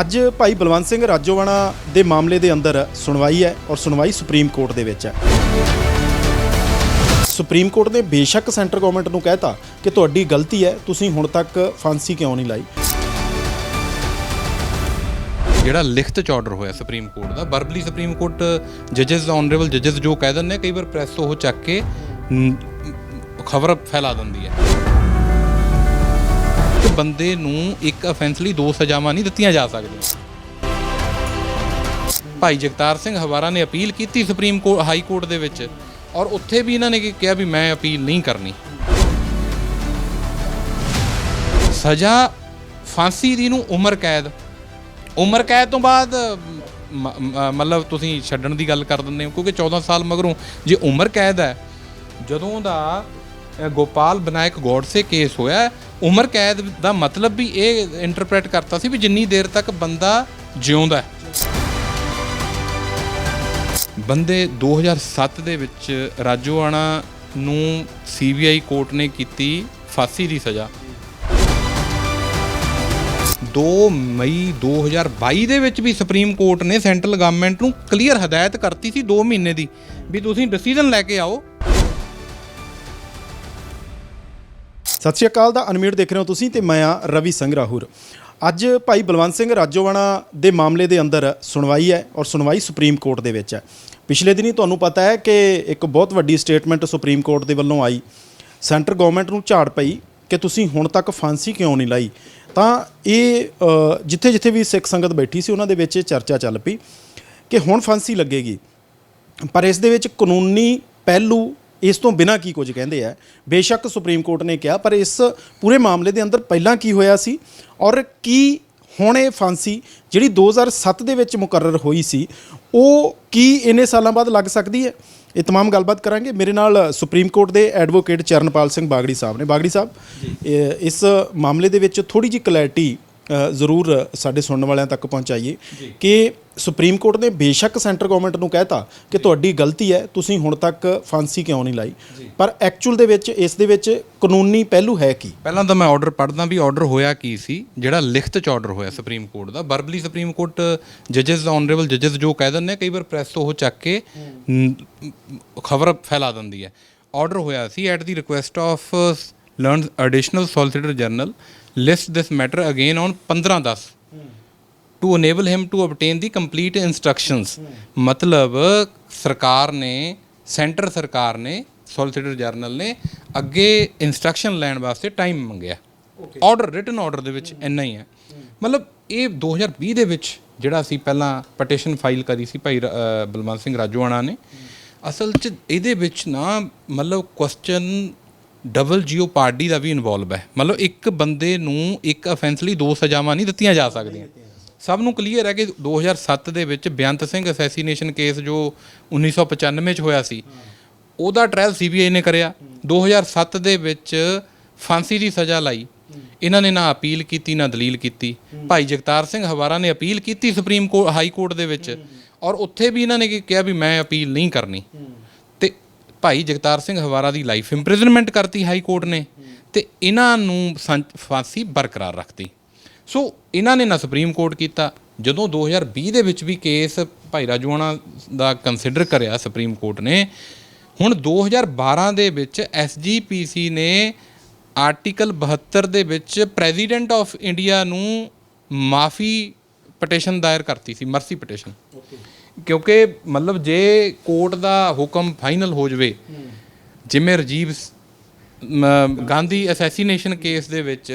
ਅੱਜ ਭਾਈ ਬਲਵੰਤ ਸਿੰਘ ਰਾਜੋਵਾਣਾ ਦੇ ਮਾਮਲੇ ਦੇ ਅੰਦਰ ਸੁਣਵਾਈ ਹੈ ਔਰ ਸੁਣਵਾਈ ਸੁਪਰੀਮ ਕੋਰਟ ਦੇ ਵਿੱਚ ਹੈ। ਸੁਪਰੀਮ ਕੋਰਟ ਨੇ ਬੇਸ਼ੱਕ ਸੈਂਟਰ ਗਵਰਨਮੈਂਟ ਨੂੰ ਕਹਿਤਾ ਕਿ ਤੁਹਾਡੀ ਗਲਤੀ ਹੈ ਤੁਸੀਂ ਹੁਣ ਤੱਕ ਫਾਂਸੀ ਕਿਉਂ ਨਹੀਂ ਲਾਈ? ਜਿਹੜਾ ਲਿਖਤ ਚ ਆਰਡਰ ਹੋਇਆ ਸੁਪਰੀਮ ਕੋਰਟ ਦਾ ਬਰਬਲੀ ਸੁਪਰੀਮ ਕੋਰਟ ਜੱਜਸ ਆਨਰੇਬਲ ਜੱਜਸ ਜੋ ਕਹਿ ਦਿੰਦੇ ਆ, ਕਈ ਵਾਰ ਪ੍ਰੈਸ ਉਹ ਚੱਕ ਕੇ ਖਬਰ ਫੈਲਾ ਦਿੰਦੀ ਹੈ। ਕਿ ਬੰਦੇ ਨੂੰ ਇੱਕ ਅਫੈਂਸ ਲਈ ਦੋ ਸਜ਼ਾਵਾਂ ਨਹੀਂ ਦਿੱਤੀਆਂ ਜਾ ਸਕਦੀਆਂ। ਭਾਈ ਜਗਤਾਰ ਸਿੰਘ ਹਵਾਰਾ ਨੇ ਅਪੀਲ ਕੀਤੀ ਸੁਪਰੀਮ ਕੋਰਟ ਹਾਈ ਕੋਰਟ ਦੇ ਵਿੱਚ ਔਰ ਉੱਥੇ ਵੀ ਇਹਨਾਂ ਨੇ ਕਿਹਾ ਵੀ ਮੈਂ ਅਪੀਲ ਨਹੀਂ ਕਰਨੀ। ਸਜ਼ਾ ਫਾਂਸੀ ਦੀ ਨੂੰ ਉਮਰ ਕੈਦ। ਉਮਰ ਕੈਦ ਤੋਂ ਬਾਅਦ ਮਤਲਬ ਤੁਸੀਂ ਛੱਡਣ ਦੀ ਗੱਲ ਕਰ ਦਿੰਦੇ ਹੋ, ਕਿਉਂਕਿ 14 ਸਾਲ ਮਗਰੋਂ ਜੇ ਉਮਰ ਕੈਦ ਹੈ, ਜਦੋਂ ਦਾ ਗੋਪਾਲ ਵਿਨਾਇਕ ਗੋਡਸੇ ਕੇਸ ਹੋਇਆ ਉਮਰ ਕੈਦ ਦਾ ਮਤਲਬ ਵੀ ਇਹ ਇੰਟਰਪ੍ਰੀਟ ਕਰਤਾ ਸੀ ਵੀ ਜਿੰਨੀ ਦੇਰ ਤੱਕ ਬੰਦਾ ਜਿਉਂਦਾ ਹੈ। ਬੰਦੇ 2007 ਦੇ ਵਿੱਚ ਰਾਜੋਆਣਾ ਨੂੰ ਸੀਬੀਆਈ ਕੋਰਟ ਨੇ ਕੀਤੀ ਫਾਂਸੀ ਦੀ ਸਜ਼ਾ। 2 ਮਈ 2022 ਦੇ ਵਿੱਚ ਵੀ ਸੁਪਰੀਮ ਕੋਰਟ ਨੇ ਸੈਂਟਰਲ ਗਵਰਨਮੈਂਟ ਨੂੰ ਕਲੀਅਰ ਹਦਾਇਤ ਕਰਤੀ ਸੀ 2 ਮਹੀਨੇ ਦੀ ਵੀ ਤੁਸੀਂ ਡਿਸੀਜਨ ਲੈ ਕੇ ਆਓ ਸਤਿ ਸ਼੍ਰੀ ਅਕਾਲ ਦਾ ਅਨਮਿਊਟ ਦੇਖ ਰਹੇ ਹੋ ਤੁਸੀਂ ਤੇ ਮੈਂ ਆ ਰਵੀ ਸਿੰਘ ਰਾਹੂਰ ਅੱਜ ਭਾਈ ਬਲਵੰਤ ਸਿੰਘ ਰਾਜੋਵਾਣਾ ਦੇ ਮਾਮਲੇ ਦੇ ਅੰਦਰ ਸੁਣਵਾਈ ਹੈ ਔਰ ਸੁਣਵਾਈ ਸੁਪਰੀਮ ਕੋਰਟ ਦੇ ਵਿੱਚ ਹੈ। ਪਿਛਲੇ ਦਿਨੀ ਤੁਹਾਨੂੰ ਪਤਾ ਹੈ ਕਿ ਇੱਕ ਬਹੁਤ ਵੱਡੀ ਸਟੇਟਮੈਂਟ ਸੁਪਰੀਮ ਕੋਰਟ ਦੇ ਵੱਲੋਂ ਆਈ। ਸੈਂਟਰ ਗਵਰਨਮੈਂਟ ਨੂੰ ਝਾੜ ਪਈ ਕਿ ਤੁਸੀਂ ਹੁਣ ਤੱਕ ਫਾਂਸੀ ਕਿਉਂ ਨਹੀਂ ਲਾਈ? ਤਾਂ ਇਹ ਜਿੱਥੇ ਜਿੱਥੇ ਵੀ ਸਿੱਖ ਸੰਗਤ ਬੈਠੀ ਸੀ ਉਹਨਾਂ ਦੇ ਵਿੱਚ ਇਹ ਚਰਚਾ ਚੱਲ ਪਈ ਕਿ ਹੁਣ ਫਾਂਸੀ ਲੱਗੇਗੀ। ਪਰ ਇਸ ਦੇ ਵਿੱਚ ਕਾਨੂੰਨੀ ਪਹਿਲੂ ਇਸ ਤੋਂ ਬਿਨਾਂ ਕੀ ਕੁਝ ਕਹਿੰਦੇ ਆ ਬੇਸ਼ੱਕ ਸੁਪਰੀਮ ਕੋਰਟ ਨੇ ਕਿਹਾ ਪਰ ਇਸ ਪੂਰੇ ਮਾਮਲੇ ਦੇ ਅੰਦਰ ਪਹਿਲਾਂ ਕੀ ਹੋਇਆ ਸੀ ਔਰ ਕੀ ਹੁਣ ਇਹ ਫਾਂਸੀ ਜਿਹੜੀ 2007 ਦੇ ਵਿੱਚ ਮੁਕਰਰ ਹੋਈ ਸੀ ਉਹ ਕੀ ਇੰਨੇ ਸਾਲਾਂ ਬਾਅਦ ਲੱਗ ਸਕਦੀ ਹੈ ਇਹ तमाम ਗੱਲਬਾਤ ਕਰਾਂਗੇ ਮੇਰੇ ਨਾਲ ਸੁਪਰੀਮ ਕੋਰਟ ਦੇ ਐਡਵੋਕੇਟ ਚਰਨਪਾਲ ਸਿੰਘ ਬਾਗੜੀ ਸਾਹਿਬ ਨੇ ਬਾਗੜੀ ਸਾਹਿਬ ਇਹ- ਇਸ ਮਾਮਲੇ ਦੇ ਵਿੱਚ ਥੋੜੀ ਜਿਹੀ ਕਲੈਰਿਟੀ ਅ, ਜ਼ਰੂਰ ਸਾਡੇ ਸੁਣਨ ਵਾਲਿਆਂ ਤੱਕ ਪਹੁੰਚਾਈਏ ਕਿ ਸੁਪਰੀਮ ਕੋਰਟ ਨੇ ਬੇਸ਼ੱਕ ਸੈਂਟਰ ਗਵਰਨਮੈਂਟ ਨੂੰ ਕਹਿਤਾ ਕਿ ਤੁਹਾਡੀ ਗਲਤੀ ਹੈ ਤੁਸੀਂ ਹੁਣ ਤੱਕ ਫਾਂਸੀ ਕਿਉਂ ਨਹੀਂ ਲਾਈ? ਪਰ ਐਕਚੁਅਲ ਦੇ ਵਿੱਚ ਇਸ ਦੇ ਵਿੱਚ ਕਾਨੂੰਨੀ ਪਹਿਲੂ ਹੈ ਕੀ? ਪਹਿਲਾਂ ਤਾਂ ਮੈਂ ਆਰਡਰ ਪੜ੍ਹਦਾ ਵੀ ਆਰਡਰ ਹੋਇਆ ਕੀ ਸੀ ਜਿਹੜਾ ਲਿਖਤ ਚ ਆਰਡਰ ਹੋਇਆ ਸੁਪਰੀਮ ਕੋਰਟ ਦਾ। ਵਰਬਲੀ ਸੁਪਰੀਮ ਕੋਰਟ ਜੱਜਸ ਆਨਰੇਬਲ ਜੱਜਸ ਜੋ ਕਹਿ ਦਿੰਦੇ ਆ, ਕਈ ਵਾਰ ਪ੍ਰੈਸ ਉਹ ਚੱਕ ਕੇ ਖਬਰ ਫੈਲਾ ਦਿੰਦੀ ਹੈ। ਆਰਡਰ ਹੋਇਆ ਸੀ at the request of learned additional solicitor general list this matter again on 15 10 to enable him to obtain the complete instructions ਮਤਲਬ ਸਰਕਾਰ ਨੇ ਸੈਂਟਰ ਸਰਕਾਰ ਨੇ ਸੋਲਿਸਿਟਰ ਜਨਰਲ ਨੇ ਅੱਗੇ ਇਨਸਟਰਕਸ਼ਨ ਲੈਣ ਵਾਸਤੇ ਟਾਈਮ ਮੰਗਿਆ ਆਰਡਰ ਰਿਟਨ ਆਰਡਰ ਦੇ ਵਿੱਚ ਇੰਨਾ ਹੀ ਹੈ ਮਤਲਬ ਇਹ 2020 ਦੇ ਵਿੱਚ ਜਿਹੜਾ ਸੀ ਪਹਿਲਾਂ ਪਟੀਸ਼ਨ ਫਾਈਲ ਕਰੀ ਸੀ ਭਾਈ ਬਲਵੰਤ ਸਿੰਘ ਰਾਜੋਆਣਾ ਨੇ ਅਸਲ 'ਚ ਇਹਦੇ ਵਿੱਚ ਨਾ ਮਤਲਬ ਕੁਐਸਚਨ ਡਬਲ ਜੀਓ ਪਾਰਟੀ ਦਾ ਵੀ ਇਨਵੋਲਵ ਹੈ। ਮਤਲਬ ਇੱਕ ਬੰਦੇ ਨੂੰ ਇੱਕ ਅਫੈਂਸ ਲਈ ਦੋ ਸਜ਼ਾਵਾਂ ਨਹੀਂ ਦਿੱਤੀਆਂ ਜਾ ਸਕਦੀਆਂ। ਸਭ ਨੂੰ ਕਲੀਅਰ ਹੈ ਕਿ 2007 ਦੇ ਵਿੱਚ ਬੇਅੰਤ ਸਿੰਘ ਅਸੈਸੀਨੇਸ਼ਨ ਕੇਸ ਜੋ 1995 ਚ ਹੋਇਆ ਸੀ, ਉਹਦਾ ਟ੍ਰਾਇਲ ਸੀਬੀਆਈ ਨੇ ਕਰਿਆ। 2007 ਦੇ ਵਿੱਚ ਫਾਂਸੀ ਦੀ ਸਜ਼ਾ ਲਾਈ। ਇਹਨਾਂ ਨੇ ਨਾ ਅਪੀਲ ਕੀਤੀ, ਨਾ ਦਲੀਲ ਕੀਤੀ। ਭਾਈ ਜਗਤਾਰ ਸਿੰਘ ਹਵਾਰਾ ਨੇ ਅਪੀਲ ਕੀਤੀ ਸੁਪਰੀਮ ਕੋਰਟ ਹਾਈ ਕੋਰਟ ਦੇ ਵਿੱਚ। ਔਰ ਉੱਥੇ ਵੀ ਇਹਨਾਂ ਨੇ ਕੀ, ਕਿਹਾ ਵੀ ਮੈਂ ਅਪੀਲ ਨਹੀਂ ਕਰਨੀ। ਭਾਈ ਜਗਤਾਰ ਸਿੰਘ ਹਵਾਰਾ ਦੀ ਲਾਈਫ ਇੰਪ੍ਰਿਜ਼ਨਮੈਂਟ ਕਰਤੀ ਹਾਈ ਕੋਰਟ ਨੇ ਤੇ ਇਹਨਾਂ ਨੂੰ ਫਾਂਸੀ ਬਰਕਰਾਰ ਰੱਖਤੀ। ਸੋ ਇਹਨਾਂ ਨੇ ਨਾ ਸੁਪਰੀਮ ਕੋਰਟ ਕੀਤਾ। ਜਦੋਂ 2020 ਦੇ ਵਿੱਚ ਵੀ ਕੇਸ ਭਾਈ ਰਾਜੂਆਣਾ ਦਾ ਕੰਸੀਡਰ ਕਰਿਆ ਸੁਪਰੀਮ ਕੋਰਟ ਨੇ, ਹੁਣ 2012 ਦੇ ਵਿੱਚ ਐਸਜੀਪੀਸੀ ਨੇ ਆਰਟੀਕਲ 72 ਦੇ ਵਿੱਚ ਪ੍ਰੈਜ਼ੀਡੈਂਟ ਆਫ ਇੰਡੀਆ ਨੂੰ ਮਾਫੀ ਪਟੀਸ਼ਨ ਦਾਇਰ ਕਰਤੀ ਸੀ, ਮਰਸੀ ਪਟੀਸ਼ਨ ਕਿਉਂਕਿ ਮਤਲਬ ਜੇ ਕੋਰਟ ਦਾ ਹੁਕਮ ਫਾਈਨਲ ਹੋ ਜਵੇ, ਜਿਵੇਂ ਰਜੀਵ ਗਾਂਧੀ ਅਸੈਸੀਨੇਸ਼ਨ ਕੇਸ ਦੇ ਵਿੱਚ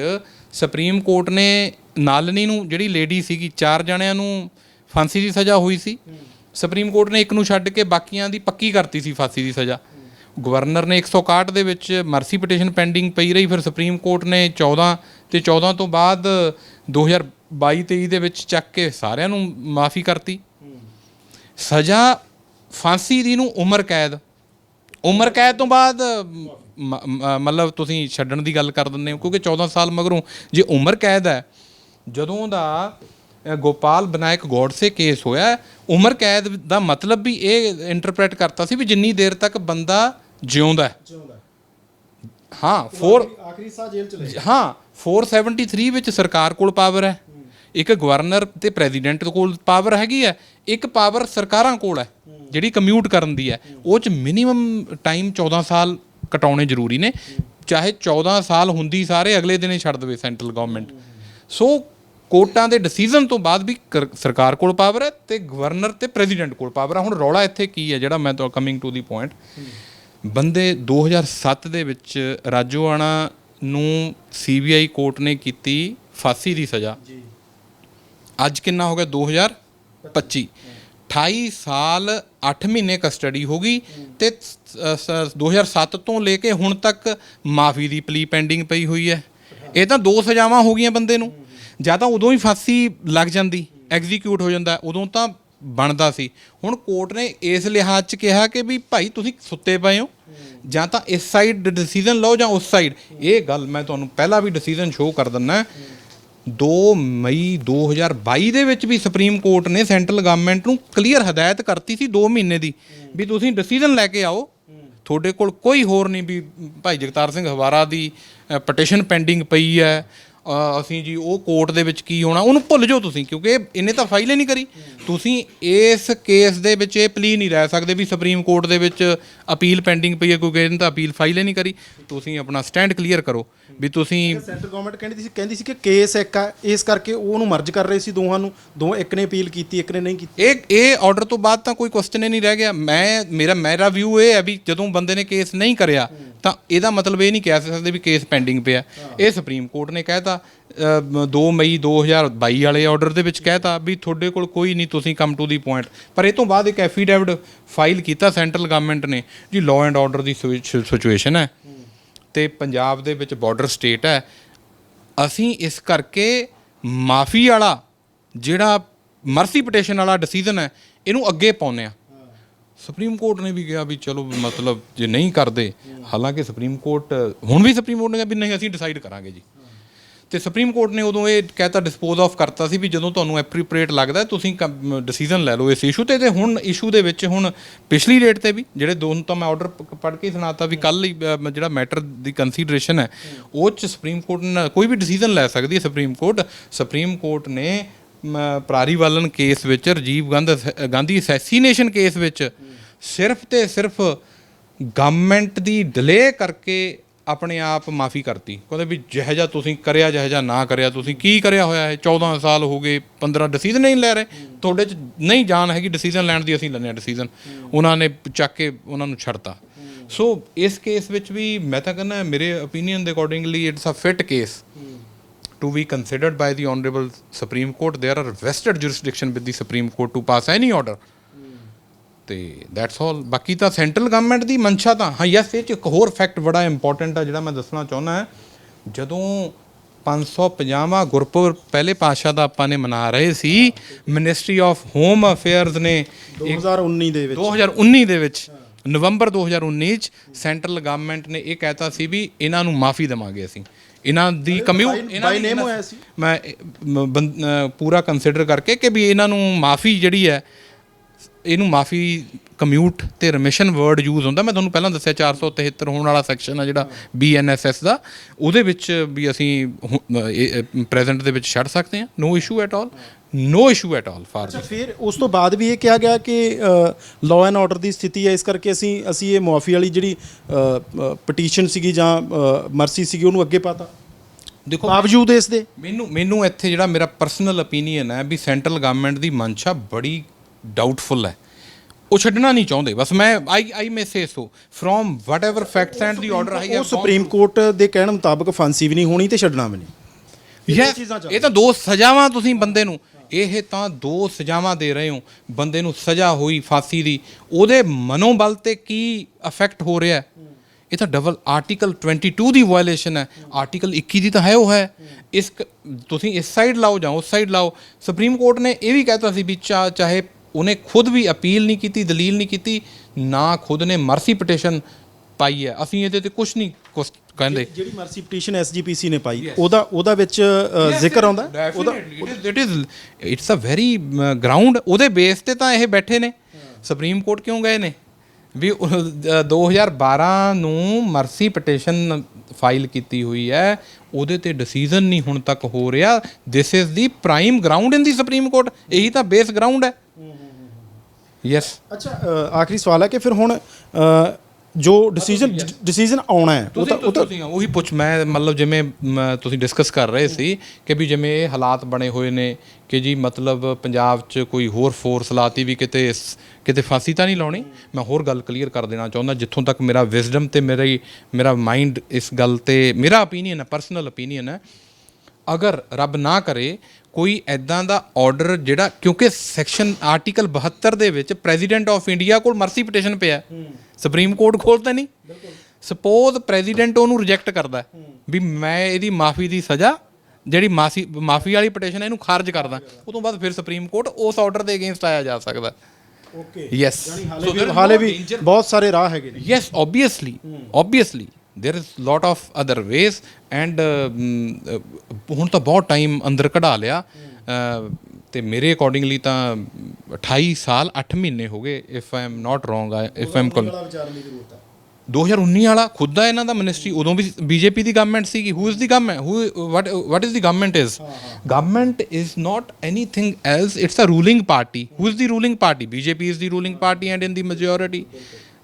ਸੁਪਰੀਮ ਕੋਰਟ ਨੇ ਨਾਲਨੀ ਨੂੰ ਜਿਹੜੀ ਲੇਡੀ ਸੀਗੀ, ਚਾਰ ਜਣਿਆਂ ਨੂੰ ਫਾਂਸੀ ਦੀ ਸਜ਼ਾ ਹੋਈ ਸੀ। ਸੁਪਰੀਮ ਕੋਰਟ ਨੇ ਇੱਕ ਨੂੰ ਛੱਡ ਕੇ ਬਾਕੀਆਂ ਦੀ ਪੱਕੀ ਕਰਤੀ ਸੀ ਫਾਂਸੀ ਦੀ ਸਜ਼ਾ। ਗਵਰਨਰ ਨੇ 161 ਦੇ ਵਿੱਚ ਮਰਸੀ ਪਟੀਸ਼ਨ ਪੈਂਡਿੰਗ ਪਈ ਰਹੀ, ਫਿਰ ਸੁਪਰੀਮ ਕੋਰਟ ਨੇ 14 ਤੇ 14 ਤੋਂ ਬਾਅਦ 2022 23 ਦੇ ਵਿੱਚ ਚੱਕ ਕੇ ਸਾਰਿਆਂ ਨੂੰ ਮਾਫੀ ਕਰਤੀ। ਸਜ਼ਾ ਫਾਂਸੀ ਦੀ ਨੂੰ ਉਮਰ ਕੈਦ। ਉਮਰ ਕੈਦ ਤੋਂ ਬਾਅਦ ਮਤਲਬ ਤੁਸੀਂ ਛੱਡਣ ਦੀ ਗੱਲ ਕਰ ਦਿੰਦੇ ਹੋ ਕਿਉਂਕਿ 14 ਸਾਲ ਮਗਰੋਂ ਜੇ ਉਮਰ ਕੈਦ ਹੈ ਜਦੋਂ ਦਾ ਗੋਪਾਲ ਵਿਨਾਇਕ ਗੋਡਸੇ ਕੇਸ ਹੋਇਆ ਉਮਰ ਕੈਦ ਦਾ ਮਤਲਬ ਵੀ ਇਹ ਇੰਟਰਪ੍ਰੀਟ ਕਰਤਾ ਸੀ ਵੀ ਜਿੰਨੀ ਦੇਰ ਤੱਕ ਬੰਦਾ ਜਿਉਂਦਾ ਹੈ। ਹਾਂ। 4 ਆਖਰੀ ਸਾਹ ਜੇਲ੍ਹ ਚ ਹਾਂ 473 ਵਿੱਚ ਸਰਕਾਰ ਕੋਲ ਪਾਵਰ ਹੈ। ਇੱਕ ਗਵਰਨਰ ਤੇ ਪ੍ਰੈਜ਼ੀਡੈਂਟ ਕੋਲ ਪਾਵਰ ਹੈਗੀ ਹੈ, ਇੱਕ ਪਾਵਰ ਸਰਕਾਰਾਂ ਕੋਲ ਹੈ, ਜਿਹੜੀ ਕਮਿਊਟ ਕਰਨ ਦੀ ਹੈ। ਉਹ ਚ ਮਿਨੀਮਮ ਟਾਈਮ 14 ਸਾਲ ਕਟਾਉਣੇ ਜ਼ਰੂਰੀ ਨੇ। ਚਾਹੇ 14 ਸਾਲ ਹੁੰਦੀ ਸਾਰੇ, ਅਗਲੇ ਦਿਨ ਹੀ ਛੱਡ ਦੇਵੇ ਸੈਂਟਰਲ ਗਵਰਨਮੈਂਟ ਸੋ ਕੋਰਟਾਂ ਦੇ ਡਿਸੀਜਨ ਤੋਂ ਬਾਅਦ ਵੀ ਕਰ- ਸਰਕਾਰ ਕੋਲ ਪਾਵਰ ਹੈ ਤੇ ਗਵਰਨਰ ਤੇ ਪ੍ਰੈਜ਼ੀਡੈਂਟ ਕੋਲ ਪਾਵਰ ਹੈ। ਹੁਣ ਰੌਲਾ ਇੱਥੇ ਕੀ ਹੈ, ਜਿਹੜਾ ਮੈਂ ਤਾਂ ਕਮਿੰਗ ਟੂ ਦੀ ਪੁਆਇੰਟ ਬੰਦੇ 2007 ਦੇ ਵਿੱਚ ਰਾਜੋਆਣਾ ਨੂੰ ਸੀਬੀਆਈ ਕੋਰਟ ਨੇ ਕੀਤੀ ਫਾਂਸੀ ਦੀ ਸਜ਼ਾ। ਜੀ। ਅੱਜ ਕਿੰਨਾ ਹੋ ਗਿਆ? 2025 28 ਸਾਲ 8 ਮਹੀਨੇ ਕਸਟਡੀ ਹੋ ਗਈ ਤੇ ਸ- ਸ- 2007 ਤੋਂ ਲੈ ਕੇ ਹੁਣ ਤੱਕ ਮਾਫੀ ਦੀ ਪਲੀ ਪੈਂਡਿੰਗ ਪਈ ਹੋਈ ਹੈ। ਇਹ ਤਾਂ ਦੋ ਸਜ਼ਾਵਾਂ ਹੋ ਗਈਆਂ ਬੰਦੇ ਨੂੰ। ਜਾਂ ਤਾਂ ਉਦੋਂ ਹੀ ਫਾਂਸੀ ਲੱਗ ਜਾਂਦੀ ਐਗਜ਼ੀਕਿਊਟ ਹੋ ਜਾਂਦਾ, ਉਦੋਂ ਤਾਂ ਬਣਦਾ ਸੀ। ਹੁਣ ਕੋਰਟ ਨੇ ਇਸ ਲਿਹਾਜ਼ 'ਚ ਕਿਹਾ ਕਿ ਵੀ ਭਾਈ ਤੁਸੀਂ ਸੁੱਤੇ ਪਏ ਹੋ। ਜਾਂ ਤਾਂ ਇਸ ਸਾਈਡ ਡਿਸੀਜਨ ਲਓ ਜਾਂ ਉਸ ਸਾਈਡ ਇਹ ਗੱਲ ਮੈਂ ਤੁਹਾਨੂੰ ਪਹਿਲਾਂ ਵੀ ਡਿਸੀਜਨ ਸ਼ੋਅ ਕਰ ਦਿੰਦਾ। 2 ਮਈ 2022 ਦੇ ਵਿੱਚ ਵੀ ਸੁਪਰੀਮ ਕੋਰਟ ਨੇ ਸੈਂਟਰਲ ਗਵਰਨਮੈਂਟ ਨੂੰ ਕਲੀਅਰ ਹਦਾਇਤ ਕਰਤੀ ਸੀ 2 ਮਹੀਨੇ ਦੀ ਵੀ ਤੁਸੀਂ ਡਿਸੀਜਨ ਲੈ ਕੇ ਆਓ। ਤੁਹਾਡੇ ਕੋਲ ਕੋਈ ਹੋਰ ਨਹੀਂ ਵੀ ਭਾਈ ਜਗਤਾਰ ਸਿੰਘ ਹਵਾਰਾ ਦੀ ਪਟੀਸ਼ਨ ਪੈਂਡਿੰਗ ਪਈ ਹੈ। ਅ, ਅਸੀਂ ਜੀ ਉਹ ਕੋਰਟ ਦੇ ਵਿੱਚ ਕੀ ਹੋਣਾ ਉਹਨੂੰ ਭੁੱਲ ਜਾਓ ਤੁਸੀਂ ਕਿਉਂਕਿ ਇਹ- ਇਹਨੇ ਤਾਂ ਫਾਈਲ ਹੀ ਨਹੀਂ ਕਰੀ। ਤੁਸੀਂ ਇਸ ਕੇਸ ਦੇ ਵਿੱਚ ਇਹ ਪਲੀ ਨਹੀਂ ਰਹਿ ਸਕਦੇ ਵੀ ਸੁਪਰੀਮ ਕੋਰਟ ਦੇ ਵਿੱਚ ਅਪੀਲ ਪੈਂਡਿੰਗ ਪਈ ਹੈ ਕਿਉਂਕਿ ਇਹਨੇ ਤਾਂ ਅਪੀਲ ਫਾਈਲ ਹੀ ਨਹੀਂ ਕਰੀ। ਤੁਸੀਂ ਆਪਣਾ ਸਟੈਂਡ ਕਲੀਅਰ ਕਰੋ ਵੀ ਤੁਸੀਂ ਸੈਂਟਰ ਗਵਰਨਮੈਂਟ ਕਹਿੰਦੀ ਸੀ ਕਹਿੰਦੀ ਸੀ ਕਿ ਕੇਸ ਇੱਕ ਆ ਇਸ ਕਰਕੇ ਉਹ ਉਹਨੂੰ ਮਰਜ ਕਰ ਰਹੇ ਸੀ ਦੋਹਾਂ ਨੂੰ। ਦੋ ਇੱਕ ਨੇ ਅਪੀਲ ਕੀਤੀ ਇੱਕ ਨੇ ਨਹੀਂ ਕੀਤੀ। ਇਹ ਇਹ ਆਰਡਰ ਤੋਂ ਬਾਅਦ ਤਾਂ ਕੋਈ ਕੁਐਸਚਨ ਹੀ ਨਹੀਂ ਰਹਿ ਗਿਆ। ਮੈਂ ਮੇਰਾ ਮੇਰਾ ਵਿਊ ਇਹ ਹੈ ਵੀ ਜਦੋਂ ਬੰਦੇ ਨੇ ਕੇਸ ਨਹੀਂ ਕਰਿਆ ਤਾਂ ਇਹਦਾ ਮਤਲਬ ਇਹ ਨਹੀਂ ਕਹਿ ਸਕਦੇ ਵੀ ਕੇਸ ਪੈਂਡਿੰਗ ਪਿਆ। ਇਹ ਸੁਪਰੀਮ ਕੋਰਟ ਨੇ ਕਹਿਤਾ 2 ਮਈ 2022 ਵਾਲੇ ਆਰਡਰ ਦੇ ਵਿੱਚ ਕਹਿਤਾ ਵੀ ਤੁਹਾਡੇ ਕੋਲ ਕੋਈ ਨਹੀਂ, ਤੁਸੀਂ ਕਮ ਟੂ ਦੀ ਪੁਆਇੰਟ ਪਰ ਇਹ ਤੋਂ ਬਾਅਦ ਇੱਕ ਐਫੀਡੈਵਿਟ ਫਾਈਲ ਕੀਤਾ ਸੈਂਟਰਲ ਗਵਰਨਮੈਂਟ ਨੇ, ਜੀ ਲਾਅ ਐਂਡ ਆਰਡਰ ਦੀ ਸਿਚੁਏਸ਼ਨ ਹੈ ਤੇ ਪੰਜਾਬ ਦੇ ਵਿੱਚ ਬਾਰਡਰ ਸਟੇਟ ਹੈ। ਅਸੀਂ ਇਸ ਕਰਕੇ ਮਾਫੀ ਵਾਲਾ ਜਿਹੜਾ ਮਰਸੀ ਪਟੀਸ਼ਨ ਵਾਲਾ ਡਿਸੀਜਨ ਹੈ, ਇਹਨੂੰ ਅੱਗੇ ਪਾਉਨੇ ਆ ਸੁਪਰੀਮ ਕੋਰਟ ਨੇ ਵੀ ਕਿਹਾ ਵੀ ਚਲੋ ਮਤਲਬ ਜੇ ਨਹੀਂ ਕਰਦੇ, ਹਾਲਾਂਕਿ ਸੁਪਰੀਮ ਕੋਰਟ ਹੁਣ ਵੀ ਸੁਪਰੀਮ ਕੋਰਟ ਨੇ ਕਿਹਾ ਵੀ ਨਹੀਂ, ਅਸੀਂ ਡਿਸਾਈਡ ਕਰਾਂਗੇ ਜੀ। ਤੇ ਸੁਪਰੀਮ ਕੋਰਟ ਨੇ ਉਦੋਂ ਇਹ ਕਹਿਤਾ ਡਿਸਪੋਜ਼ ਆਫ ਕਰਤਾ ਸੀ ਵੀ ਜਦੋਂ ਤੁਹਾਨੂੰ ਐਪਰੀਪ੍ਰੀਏਟ ਲੱਗਦਾ ਹੈ, ਤੁਸੀਂ ਡਿਸੀਜਨ ਲੈ ਲਓ ਇਸ ਇਸ਼ੂ ਤੇ ਤੇ ਹੁਣ ਇਸ਼ੂ ਦੇ ਵਿੱਚ ਹੁਣ ਪਿਛਲੀ ਡੇਟ ਤੇ ਵੀ ਜਿਹੜੇ ਦੋ ਦੋਨ ਤਾਂ ਮੈਂ ਆਰਡਰ ਪੜ੍ਹ ਕੇ ਹੀ ਸੁਣਾਤਾ ਵੀ ਕੱਲ ਹੀ ਜਿਹੜਾ ਮੈਟਰ ਦੀ ਕੰਸੀਡਰੇਸ਼ਨ ਹੈ ਉਹ ਚ ਸੁਪਰੀਮ ਕੋਰਟ ਨੇ ਕੋਈ ਵੀ ਡਿਸੀਜਨ ਲੈ ਸਕਦੀ ਹੈ ਸੁਪਰੀਮ ਕੋਰਟ ਸੁਪਰੀਮ ਕੋਰਟ ਨੇ ਮ, ਵਾਲਨ ਕੇਸ ਵਿੱਚ ਰਾਜੀਵ ਗਾਂਧੀ ਗਾਂਧੀ ਅਸੈਸੀਨੇਸ਼ਨ ਕੇਸ ਵਿੱਚ ਸਿਰਫ ਤੇ ਸਿਰਫ ਗਵਰਨਮੈਂਟ ਦੀ ਡਿਲੇ ਕਰਕੇ ਆਪਣੇ ਆਪ ਮਾਫੀ ਕਰਤੀ। ਕਹਿੰਦੇ ਵੀ ਜਿਹੋ ਜਿਹਾ ਤੁਸੀਂ ਕਰਿਆ, ਜਿਹੋ ਜਿਹਾ ਨਾ ਕਰਿਆ, ਤੁਸੀਂ ਕੀ ਕਰਿਆ ਹੋਇਆ ਹੈ 14 ਸਾਲ ਹੋ ਗਏ 15 ਡਿਸੀਜਨ ਨਹੀਂ ਲੈ ਰਹੇ। ਤੁਹਾਡੇ ਚ ਨਹੀਂ ਜਾਣ ਹੈਗੀ ਡਿਸੀਜਨ ਲੈਣ ਦੀ, ਅਸੀਂ ਲੈਣੇ ਡਿਸੀਜਨ ਉਹਨਾਂ ਨੇ ਚੱਕ ਕੇ ਉਹਨਾਂ ਨੂੰ ਛੱਡਤਾ। ਸੋ ਇਸ ਕੇਸ ਵਿੱਚ ਵੀ ਮੈਂ ਤਾਂ ਕਹਿੰਦਾ ਮੇਰੇ opinion ਦੇ accordingly it's a fit case to be considered by the honorable supreme court. There are vested jurisdiction with the supreme court to pass any order. ਤੇ ਦੈਟਸ ਆਲ ਬਾਕੀ ਤਾਂ ਸੈਂਟਰਲ ਗਵਰਨਮੈਂਟ ਦੀ ਮਨਸ਼ਾ ਤਾਂ ਹਾਂ ਯੈਸ ਇਹ ਚ ਇੱਕ ਹੋਰ ਫੈਕਟ ਬੜਾ ਇੰਪੋਰਟੈਂਟ ਆ ਜਿਹੜਾ ਮੈਂ ਦੱਸਣਾ ਚਾਹੁੰਦਾ ਹੈ। ਜਦੋਂ 550ਵਾਂ ਗੁਰਪੁਰਬ ਪਹਿਲੇ ਪਾਤਸ਼ਾਹ ਦਾ ਆਪਾਂ ਨੇ ਮਨਾ ਰਹੇ ਸੀ ਮਿਨਿਸਟਰੀ ਆਫ ਹੋਮ ਅਫੇਅਰਸ ਨੇ 2019 ਦੇ ਵਿੱਚ। 2019 ਦੇ ਵਿੱਚ ਨਵੰਬਰ 2019 ਚ ਸੈਂਟਰਲ ਗਵਰਨਮੈਂਟ ਨੇ ਇਹ ਕਹਿਤਾ ਸੀ ਵੀ ਇਹਨਾਂ ਨੂੰ ਮਾਫੀ ਦੇਵਾਂਗੇ ਅਸੀਂ। ਇਹਨਾਂ ਦੀ ਕਮਿਊ ਇਹਨਾਂ ਦੀ- ਹੋਇਆ ਸੀ? ਮੈਂ ਪੂਰਾ ਕੰਸੀਡਰ ਕਰਕੇ ਕਿ ਵੀ ਇਹਨਾਂ ਨੂੰ ਮਾਫੀ ਜਿਹੜੀ ਹੈ ਇਹਨੂੰ ਮਾਫੀ ਕਮਿਊਟ ਤੇ ਰਮਿਸ਼ਨ ਵਰਡ ਯੂਜ਼ ਹੁੰਦਾ। ਮੈਂ ਤੁਹਾਨੂੰ ਪਹਿਲਾਂ ਦੱਸਿਆ 473 ਹੋਣ ਵਾਲਾ ਸੈਕਸ਼ਨ ਆ ਜਿਹੜਾ BNSS ਦਾ। ਉਹਦੇ ਵਿੱਚ ਵੀ ਅਸੀਂ ਪ੍ਰੈਜ਼ੈਂਟ ਦੇ ਵਿੱਚ ਛੱਡ ਸਕਦੇ ਹਾਂ। No issue at all no issue at all for ਅੱਛਾ ਫਿਰ ਉਸ ਤੋਂ ਬਾਅਦ ਵੀ ਇਹ ਕਿਹਾ ਗਿਆ ਕਿ ਲਾਅ ਐਂਡ ਆਰਡਰ ਦੀ ਸਥਿਤੀ ਹੈ। ਇਸ ਕਰਕੇ ਅਸੀਂ ਅਸੀਂ ਇਹ ਮੁਆਫੀ ਵਾਲੀ ਜਿਹੜੀ ਪਟੀਸ਼ਨ ਸੀਗੀ ਜਾਂ ਮਰਸੀ ਸੀਗੀ ਉਹਨੂੰ ਅੱਗੇ ਪਾਤਾ। ਦੇਖੋ ਬਾਵਜੂਦ ਇਸ ਦੇ। ਮੈਨੂੰ ਮੈਨੂੰ ਇੱਥੇ ਜਿਹੜਾ ਮੇਰਾ ਪਰਸਨਲ opinion ਹੈ ਵੀ ਸੈਂਟਰਲ ਗਵਰਨਮੈਂਟ ਦੀ ਮਨਸ਼ਾ ਬੜੀ ਡਾਊਟਫੁਲ ਹੈ। ਉਹ ਛੱਡਣਾ ਨਹੀਂ ਚਾਹੁੰਦੇ। ਬਸ ਮੈਂ I I may say so from whatever facts and the order I ਉਹ ਸੁਪਰੀਮ ਕੋਰਟ ਦੇ ਕਹਿਣ ਮੁਤਾਬਕ ਫਾਂਸੀ ਵੀ ਨਹੀਂ ਹੋਣੀ ਤੇ ਛੱਡਣਾ ਵੀ ਨਹੀਂ। ਚੱਲ ਇਹ ਤਾਂ ਦੋ ਸਜ਼ਾਵਾਂ ਤੁਸੀਂ ਬੰਦੇ ਨੂੰ ਇਹ ਤਾਂ ਦੋ ਸਜ਼ਾਵਾਂ ਦੇ ਰਹੇ ਹੋ। ਬੰਦੇ ਨੂੰ ਸਜ਼ਾ ਹੋਈ ਫਾਂਸੀ ਦੀ। ਉਹਦੇ ਮਨੋਬਲ ਤੇ ਕੀ ਇਫੈਕਟ ਹੋ ਰਿਹਾ? ਇਹ ਤਾਂ ਡਬਲ ਆਰਟੀਕਲ 22 ਦੀ ਵਾਇਓਲੇਸ਼ਨ ਹੈ। ਆਰਟੀਕਲ 21 ਦੀ ਤਾਂ ਹੈ ਉਹ ਹੈ। ਇਸ ਤੁਸੀਂ ਇਸ ਸਾਈਡ ਲਾਓ ਜਾਂ ਉਸ ਸਾਈਡ ਲਾਓ। ਸੁਪਰੀਮ ਕੋਰਟ ਨੇ ਇਹ ਵੀ ਕਹਿਤਾ ਸੀ ਵੀ ਚਾਹੇ ਉਹਨੇ ਖੁਦ ਵੀ ਅਪੀਲ ਨਹੀਂ ਕੀਤੀ ਦਲੀਲ ਨਹੀਂ ਕੀਤੀ ਨਾ ਖੁਦ ਨੇ ਮਰਸੀ ਪਟੀਸ਼ਨ ਪਾਈ ਹੈ। ਅਸੀਂ ਇਹਦੇ ਤੇ ਕੁਝ ਨਹੀਂ ਕੁਛ ਕਹਿੰਦੇ। ਜਿਹੜੀ ਮਰਸੀ ਪਟੀਸ਼ਨ ਐਸਜੀਪੀਸੀ ਨੇ ਪਾਈ ਉਹਦਾ ਉਹਦਾ ਵਿੱਚ ਜ਼ਿਕਰ ਆਉਂਦਾ? ਉਹਦਾ it is it's a very ground ਉਹਦੇ ਬੇਸ ਤੇ ਤਾਂ ਇਹ ਬੈਠੇ ਨੇ। ਸੁਪਰੀਮ ਕੋਰਟ ਕਿਉਂ ਗਏ ਨੇ? ਵੀ ਉਹ, ਅ, 2012 ਨੂੰ ਮਰਸੀ ਪਟੀਸ਼ਨ ਫਾਈਲ ਕੀਤੀ ਹੋਈ ਹੈ। ਉਹਦੇ ਤੇ ਡਿਸੀਜਨ ਨਹੀਂ ਹੁਣ ਤੱਕ ਹੋ ਰਿਹਾ। This is the prime ground in the supreme court ਇਹੀ ਤਾਂ ਬੇਸ ਗਰਾਊਂਡ ਹੈ। ਯੈਸ ਅੱਛਾ ਅ, ਆਖਰੀ ਸਵਾਲ ਹੈ ਕਿ ਫਿਰ ਹੁਣ ਅ, ਜੋ ਡਿਸੀਜਨ ਡਿਸੀਜਨ ਆਉਣਾ ਹੈ ਉਹ ਤਾਂ ਉਹ ਤਾਂ ਤੁਸੀਂ ਉਹੀ ਪੁੱਛ ਮੈਂ ਮਤਲਬ ਜਿਵੇਂ ਮ, ਤੁਸੀਂ ਡਿਸਕਸ ਕਰ ਰਹੇ ਸੀ ਕਿ ਵੀ ਜਿਵੇਂ ਇਹ ਹਾਲਾਤ ਬਣੇ ਹੋਏ ਨੇ ਕਿ ਜੀ ਮਤਲਬ ਪੰਜਾਬ 'ਚ ਕੋਈ ਹੋਰ ਫੋਰਸ ਲਾਤੀ ਵੀ ਕਿਤੇ ਇਸ- ਕਿਤੇ ਫਾਂਸੀ ਤਾਂ ਨਹੀਂ ਲਾਉਣੀ? ਮੈਂ ਹੋਰ ਗੱਲ ਕਲੀਅਰ ਕਰ ਦੇਣਾ ਚਾਹੁੰਦਾ ਜਿੱਥੋਂ ਤੱਕ ਮੇਰਾ ਵਿਜ਼ਡਮ ਤੇ ਮੇਰੀ ਮੇਰਾ ਮਾਈਂਡ ਇਸ ਗੱਲ ਤੇ ਮੇਰਾ opinion ਹੈ ਪਰਸਨਲ opinion ਹੈ। ਅਗਰ ਰੱਬ ਨਾ ਕਰੇ ਕੋਈ ਐਦਾਂ ਦਾ ਆਰਡਰ ਜਿਹੜਾ ਕਿਉਂਕਿ ਸੈਕਸ਼ਨ ਆਰਟੀਕਲ 72 ਦੇ ਵਿੱਚ ਪ੍ਰੈਜ਼ੀਡੈਂਟ ਆਫ ਇੰਡੀਆ ਕੋਲ ਮਰਸੀ ਪਟੀਸ਼ਨ ਪਿਆ ਸੁਪਰੀਮ ਕੋਰਟ ਖੋਲਦਾ ਨਹੀਂ। ਸਪੋਜ਼ ਪ੍ਰੈਜ਼ੀਡੈਂਟ ਉਹਨੂੰ ਰਿਜੈਕਟ ਕਰਦਾ ਵੀ ਮੈਂ ਇਹਦੀ ਮਾਫੀ ਦੀ ਸਜ਼ਾ ਜਿਹੜੀ ਮਾਫੀ ਮਾਫੀ ਵਾਲੀ ਪਟੀਸ਼ਨ ਇਹਨੂੰ ਖਾਰਜ ਕਰਦਾ ਉਦੋਂ ਬਾਅਦ ਫਿਰ ਸੁਪਰੀਮ ਕੋਰਟ ਉਸ ਆਰਡਰ ਦੇ ਅਗੇਂਸਟ ਆਇਆ ਜਾ ਸਕਦਾ ਓਕੇ ਯੈਸ ਹਾਲੇ ਵੀ ਹਾਲੇ ਵੀ ਬਹੁਤ ਸਾਰੇ ਰਾਹ ਹੈਗੇ ਨੇ। Yes obviously obviously there is lot of other ways and uh, mm, uh, ਹੁਣ ਤਾਂ ਬਹੁਤ ਟਾਈਮ ਅੰਦਰ ਕਢਾ ਲਿਆ। ਤੇ ਮੇਰੇ ਅਕੋਰਡਿੰਗਲੀ ਤਾਂ 28 ਸਾਲ 8 ਮਹੀਨੇ ਹੋ ਗਏ if I am not wrong if I am ਹੈ 2019 ਵਾਲਾ ਖੁਦ ਦਾ ਇਹਨਾਂ ਦਾ ਮਿਨਿਸਟਰੀ ਉਦੋਂ ਵੀ ਬੀਜੇਪੀ ਦੀ ਗਵਰਨਮੈਂਟ ਸੀਗੀ। Who is the government who what what is the government is government is not anything else it's a ruling party who is the ruling party BJP is the ruling party and in the majority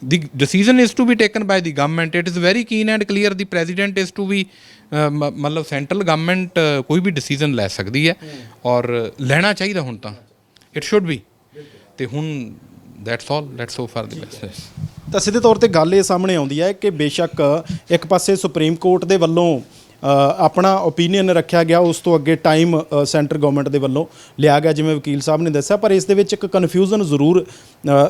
the decision is to be taken by the government. It is very keen and clear the president is to be ਮਤਲਬ central government ਕੋਈ ਵੀ decision ਲੈ ਸਕਦੀ ਹੈ ਔਰ ਲੈਣਾ ਚਾਹੀਦਾ ਹੁਣ ਤਾਂ ਇਟ ਸ਼ੁੱਡ ਬੀ ਤੇ ਹੁਣ that's all let's so far the best ਤਾਂ ਸਿੱਧੇ ਤੌਰ ਤੇ ਗੱਲ ਇਹ ਸਾਹਮਣੇ ਆਉਂਦੀ ਹੈ ਕਿ ਬੇਸ਼ੱਕ ਇੱਕ ਪਾਸੇ ਸੁਪਰੀਮ ਕੋਰਟ ਦੇ ਵੱਲੋਂ ਆਪਣਾ ਓਪੀਨੀਅਨ ਰੱਖਿਆ ਗਿਆ, ਉਸ ਤੋਂ ਅੱਗੇ ਟਾਈਮ ਸੈਂਟਰ ਗਵਰਨਮੈਂਟ ਦੇ ਵੱਲੋਂ ਲਿਆ ਗਿਆ, ਜਿਵੇਂ ਵਕੀਲ ਸਾਹਿਬ ਨੇ ਦੱਸਿਆ, ਪਰ ਇਸ ਦੇ ਵਿੱਚ ਇੱਕ ਕਨਫਿਊਜ਼ਨ ਜ਼ਰੂਰ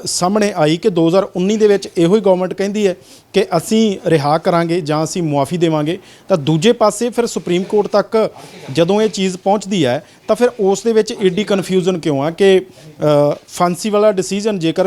ਸਾਹਮਣੇ ਆਈ ਕਿ 2019 ਦੇ ਵਿੱਚ ਇਹੋ ਹੀ ਗਵਰਨਮੈਂਟ ਕਹਿੰਦੀ ਹੈ ਕਿ ਅਸੀਂ ਰਿਹਾ ਕਰਾਂਗੇ ਜਾਂ ਅਸੀਂ ਮੁਆਫੀ ਦੇਵਾਂਗੇ, ਤਾਂ ਦੂਜੇ ਪਾਸੇ ਫਿਰ ਸੁਪਰੀਮ ਕੋਰਟ ਤੱਕ ਜਦੋਂ ਇਹ ਚੀਜ਼ ਪਹੁੰਚਦੀ ਹੈ, ਤਾਂ ਫਿਰ ਉਸ ਦੇ ਵਿੱਚ ਏਡੀ ਕਨਫਿਊਜ਼ਨ ਕਿਉਂ ਆ ਕਿ ਫਾਂਸੀ ਵਾਲਾ ਡਿਸੀਜਨ ਜੇਕਰ